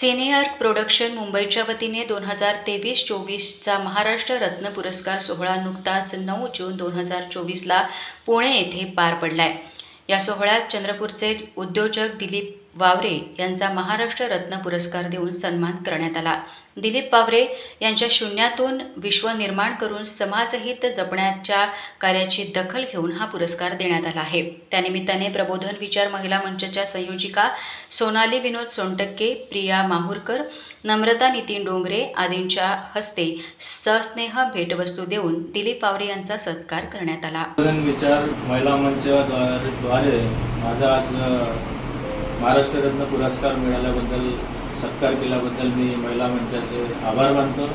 Senior production मुंबईच्या वतीने दोन हजार तेवीस चोवीसचा महाराष्ट्र रत्न पुरस्कार सोहळा नुकताच नऊ जून दोन हजार चोवीसला पुणे येथे पार पडलाय. या सोहळ्यात चंद्रपूरचे उद्योजक दिलीप वावरे यांचा महाराष्ट्र रत्न पुरस्कार देऊन सन्मान करण्यात आला. दिलीप वावरे यांच्या शून्यातून विश्व निर्माण करून समाजहित जपण्याच्या कार्याची दखल घेऊन हा पुरस्कार देण्यात आला आहे. त्यानिमित्ताने प्रबोधन विचार महिला मंचच्या संयोजिका सोनाली विनोद सोनटक्के प्रिया माहूरकर नम्रता नितीन डोंगरे आदींच्या हस्ते सस्नेह भेटवस्तू देऊन दिलीप वावरे यांचा सत्कार करण्यात आला. विचार महिला मंचद्वारे माझा आज महाराष्ट्र रत्न पुरस्कार मिळाल्याबद्दल सत्कार केल्याबद्दल मी महिला मंचाचे आभार मानतो.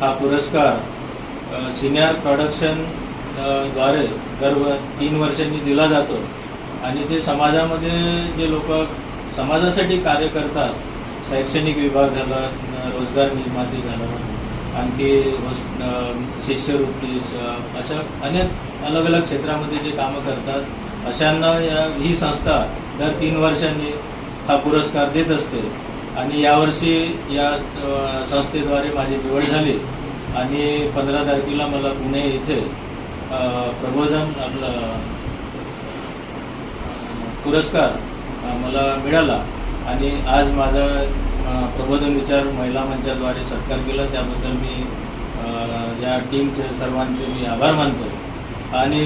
हा पुरस्कार सिनियर प्रोडक्शनद्वारे दर तीन वर्षांनी दिला जातो. आणि ते समाजामध्ये जे लोक समाजासाठी कार्य करतात शैक्षणिक विभाग झाला रोजगार निर्माती झालं आणखी शिष्यवृत्ती अशा अनेक अलग अलग क्षेत्रामध्ये जे कामं करतात अशांना या ही संस्था दर तीन वर्षांनी हा पुरस्कार देत असते. आणि यावर्षी या संस्थेद्वारे माझी निवड झाली. आणि पंधरा तारखेला मला पुणे इथे प्रबोधन आपलं पुरस्कार मला मिळाला. आणि आज माझा प्रबोधन विचार महिला मंचाद्वारे सत्कार केला. त्याबद्दल मी या टीमचे सर्वांचे मी आभार मानतो. आणि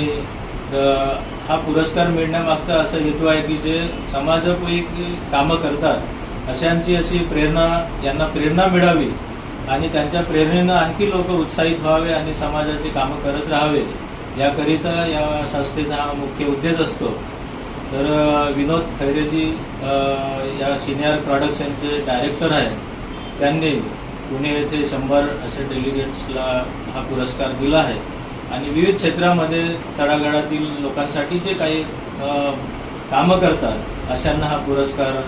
तर हा पुरस्कार मिळण्यामागचा असा हेतू आहे की जे समाजापैकी कामं करतात अशांची अशी प्रेरणा यांना प्रेरणा मिळावी आणि त्यांच्या प्रेरणेनं आणखी लोक उत्साहित व्हावे आणि समाजाची कामं करत राहावे याकरिता या संस्थेचा हा मुख्य उद्देश असतो. तर विनोद खैरेजी या सिनियर प्रॉडक्शनचे डायरेक्टर आहेत. त्यांनी पुणे येथे शंभर असे डेलिगेट्सला हा पुरस्कार दिला आहे. आणि विविध क्षेत्रामध्ये तळागाळातील लोकांसाठी जे काही कामं करतात अशांना हा पुरस्कार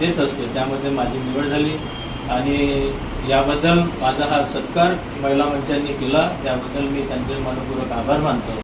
देत असते. त्यामध्ये माझी निवड झाली. आणि याबद्दल माझा हा सत्कार महिला मंचांनी केला. त्याबद्दल मी त्यांचे मनपूर्वक आभार मानतो.